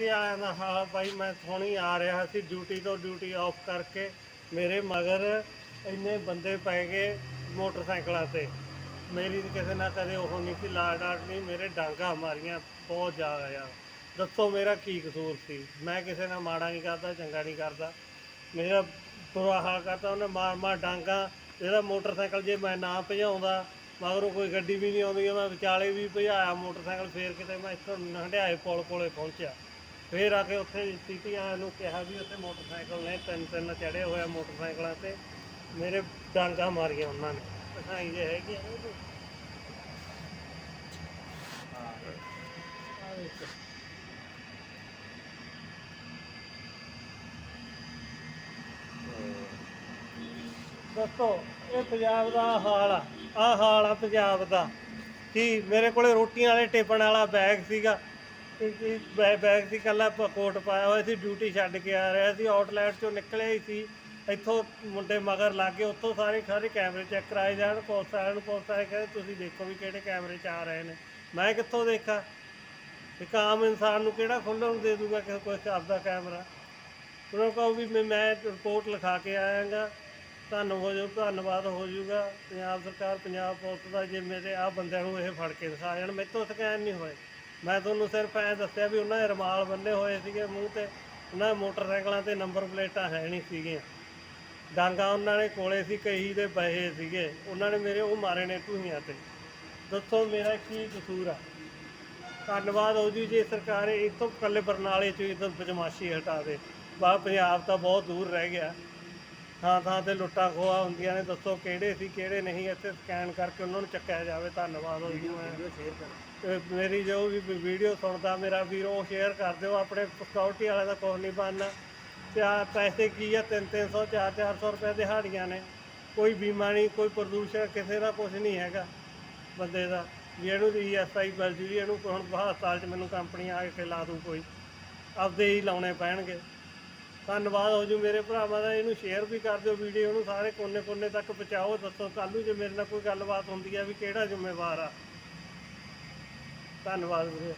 City ਵਾਲਿਆਂ ਦਾ ਹਾਲ ਭਾਈ ਮੈਂ ਹੁਣੀ ਆ ਰਿਹਾ ਸੀ ਡਿਊਟੀ ਤੋਂ ਡਿਊਟੀ ਆਫ ਕਰਕੇ ਮੇਰੇ ਮਗਰ ਇੰਨੇ ਬੰਦੇ ਪੈ ਗਏ ਮੋਟਰਸਾਈਕਲਾਂ ਤੇ। ਮੇਰੀ ਕਿਸੇ ਨਾਲ ਕਦੇ ਉਹ ਨਹੀਂ ਸੀ, ਲਾਡ ਆਟ ਨਹੀਂ, ਮੇਰੇ ਡਾਂਗਾ ਮਾਰੀਆਂ, ਬਹੁਤ ਜ਼ਿਆਦਾ ਯਾਰ ਦੱਸੋ ਮੇਰਾ ਕੀ ਕਸੂਰ ਸੀ? ਮੈਂ ਕਿਸੇ ਨਾਲ ਮਾੜਾ ਨਹੀਂ ਕਰਦਾ, ਚੰਗਾ ਨਹੀਂ ਕਰਦਾ। ਮੇਰਾ ਬੁਰਾ ਹਾਲ ਕਰਤਾ, ਉਹਨੇ ਮਾਰ ਮਾਰ ਡਾਂਗਾ, ਇਹਦਾ ਮੋਟਰਸਾਈਕਲ ਜੇ ਮੈਂ ਨਾ ਭਜਾਉਂਦਾ, ਮਗਰੋਂ ਕੋਈ ਗੱਡੀ ਵੀ ਨਹੀਂ ਆਉਂਦੀ, ਮੈਂ ਵਿਚਾਲੇ ਵੀ ਭਜਾਇਆ ਮੋਟਰਸਾਈਕਲ, ਫੇਰ ਕਿਤੇ ਮੈਂ ਇੱਥੋਂ ਹੰਡਿਆਏ ਪੁਲ ਕੋਲੇ ਪਹੁੰਚਿਆ। ਫੇਰ ਆ ਕੇ ਉੱਥੇ ਸਿਟੀ ਨੂੰ ਕਿਹਾ ਵੀ ਉੱਥੇ ਮੋਟਰਸਾਈਕਲ ਨੇ, ਤਿੰਨ ਤਿੰਨ ਚੜੇ ਹੋਏ ਮੋਟਰਸਾਈਕਲਾਂ ਤੇ ਮੇਰੇ ਡਾਂਗਾ ਮਾਰੀਆਂ ਉਹਨਾਂ ਨੇ ਪਛਾਈ ਜੇ ਹੈਗੀ ਆ ਨਾ ਉਹਦੀ। ਆਹ ਵੇਖੋ। ਦੱਸੋ, ਇਹ ਪੰਜਾਬ ਦਾ ਹਾਲ ਆ ਆਹ ਹਾਲ ਆ ਪੰਜਾਬ ਦਾ ਕੀ ਮੇਰੇ ਕੋਲੇ ਰੋਟੀਆਂ ਵਾਲੇ ਟੇਪਣ ਵਾਲਾ ਬੈਗ ਸੀਗਾ ਤੇ ਬੈ- ਬੈਗ ਸੀ ਕੱਲਾ ਕੋਟ ਪਾਇਆ ਹੋਇਆ ਸੀ, ਡਿਊਟੀ ਛੱਡ ਕੇ ਆ ਰਿਹਾ ਸੀ, ਆਊਟਲੈਟ ਚੋਂ ਨਿਕਲਿਆ ਹੀ ਸੀ। ਇੱਥੋਂ ਮੁੰਡੇ ਮਗਰ ਲੱਗ ਗਏ, ਉੱਥੋਂ ਸਾਰੇ ਸਾਰੇ ਕੈਮਰੇ ਚੈੱਕ ਕਰਾਏ ਜਾਣ, ਪੁਲਿਸ ਵਾਲਿਆਂ ਨੂੰ, ਪੁਲਿਸ ਵਾਲੇ ਕਹਿੰਦੇ, ਤੁਸੀਂ ਦੇਖੋ ਵੀ ਕਿਹੜੇ ਕੈਮਰੇ 'ਚ ਆ ਰਹੇ ਨੇ। ਮੈਂ ਕਿੱਥੋਂ ਦੇਖਾਂ? ਇੱਕ ਆਮ ਇਨਸਾਨ ਨੂੰ ਕਿਹੜਾ ਖੁੱਲ੍ਹਣ ਨੂੰ ਦੇ ਦੂਗਾ ਕਿਸੇ ਕੋਈ ਆਪਦਾ ਕੈਮਰਾ? ਉਹਨਾਂ ਨੂੰ ਕਹੋ ਵੀ ਮੈਂ- ਮੈਂ ਰਿਪੋਰਟ ਲਿਖਾ ਕੇ ਆਇਆਗਾ। ਤੁਹਾਨੂੰ ਹੋ ਜਾਊ, ਧੰਨਵਾਦ ਹੋ ਜਾਊਗਾ। ਪੰਜਾਬ ਸਰਕਾਰ, ਪੰਜਾਬ ਪੁਲਿਸ ਦਾ ਜੇ ਮੇਰੇ ਆ ਬੰਦਿਆਂ ਨੂੰ ਇਹ ਫੜ ਕੇ ਦਿਖਾ ਜਾਣ ਮੇਰੇ ਤੋਂ ਸਕੈਨ ਨਹੀਂ ਹੋਏ। ਮੈਂ ਤੁਹਾਨੂੰ ਸਿਰਫ ਐਂ ਦੱਸਿਆ ਵੀ ਉਹਨਾਂ ਦੇ ਰਮਾਲ ਬੰਨੇ ਹੋਏ ਸੀਗੇ ਮੂੰਹ ਤੇ, ਉਹਨਾਂ ਮੋਟਰਸਾਈਕਲਾਂ ਤੇ ਨੰਬਰ ਪਲੇਟਾਂ ਹੈ ਨਹੀਂ ਸੀਗੀਆਂ। ਡਾਂਗਾ ਉਹਨਾਂ ਨੇ ਕੋਲੇ ਸੀ, ਕਹੀ ਦੇ ਬਹੇ ਸੀਗੇ। ਉਹਨਾਂ ਨੇ ਮੇਰੇ ਉਹ ਮਾਰੇ ਨੇ ਟੂਹੀਆਂ ਤੇ। ਦੱਸੋ ਮੇਰਾ ਕੀ ਕਸੂਰ ਆ? ਧੰਨਵਾਦ ਹੋ ਜੀ, ਜੇ ਸਰਕਾਰ ਇਹ ਤੋਂ ਕੱਲੇ ਬਰਨਾਲੇ ਚ ਇਧਰ ਬਦਮਾਸ਼ੀ ਹਟਾ ਦੇ। ਬਾ ਪੰਜਾਬ ਤਾਂ ਬਹੁਤ ਦੂਰ ਰਹਿ ਗਿਆ। ਥਾਂ ਥਾਂ ਤੇ ਲੁੱਟਾਂ ਖੋਆ ਹੁੰਦੀਆਂ ਨੇ ਦੱਸੋ ਕਿਹੜੇ ਸੀ ਕਿਹੜੇ ਨਹੀਂ ਇੱਥੇ ਸਕੈਨ ਕਰਕੇ ਉਹਨਾਂ ਨੂੰ ਚੱਕਿਆ ਜਾਵੇ ਧੰਨਵਾਦ ਹੋ ਜੀ ਮੈਂ। ਤੇ ਮੇਰੀ ਜੋ ਵੀ ਵੀਡੀਓ ਸੁਣਦਾ ਮੇਰਾ ਵੀਰ ਉਹ ਸ਼ੇਅਰ ਕਰ ਦਿਓ ਆਪਣੇ ਸਿਕਿਉਰਿਟੀ ਵਾਲੇ ਦਾ ਕੁਛ ਨਹੀਂ ਬਣਨਾ। ਤੇ ਆ ਪੈਸੇ ਕੀ ਆ? 3 300 4 400 ਰੁਪਏ ਦਿਹਾੜੀਆਂ ਨੇ। ਕੋਈ ਬੀਮਾ ਨਹੀਂ ਕੋਈ ਪ੍ਰਦੂਸ਼ਣ ਕਿਸੇ ਦਾ ਕੁਝ ਨਹੀਂ ਹੈਗਾ ਬੰਦੇ ਦਾ। ਵੀ ਇਹਨੂੰ ਦੀ ਐਸਆਈ ਬਲ ਜੀ ਇਹਨੂੰ ਹੁਣ ਹਸਪਤਾਲ 'ਚ ਮੈਨੂੰ ਕੰਪਨੀ ਆ ਕੇ ਲਾ ਦੂ ਕੋਈ। ਆਪਦੇ ਹੀ ਲਾਉਣੇ ਪੈਣਗੇ। ਧੰਨਵਾਦ ਹੋ ਜੂ ਮੇਰੇ ਭਰਾਵਾਂ ਦਾ, ਇਹਨੂੰ ਸ਼ੇਅਰ ਵੀ ਕਰ ਦਿਓ ਵੀਡੀਓ ਨੂੰ, ਸਾਰੇ ਕੋਨੇ ਕੋਨੇ ਤੱਕ ਪਹੁੰਚਾਓ, ਦੱਸੋ, ਕੱਲ੍ਹ ਨੂੰ ਜੇ ਮੇਰੇ ਨਾਲ ਕੋਈ ਗੱਲਬਾਤ ਹੁੰਦੀ ਆ ਵੀ ਕਿਹੜਾ ਜ਼ਿੰਮੇਵਾਰ ਆ। ਧੰਨਵਾਦ ਵੀਰੇ।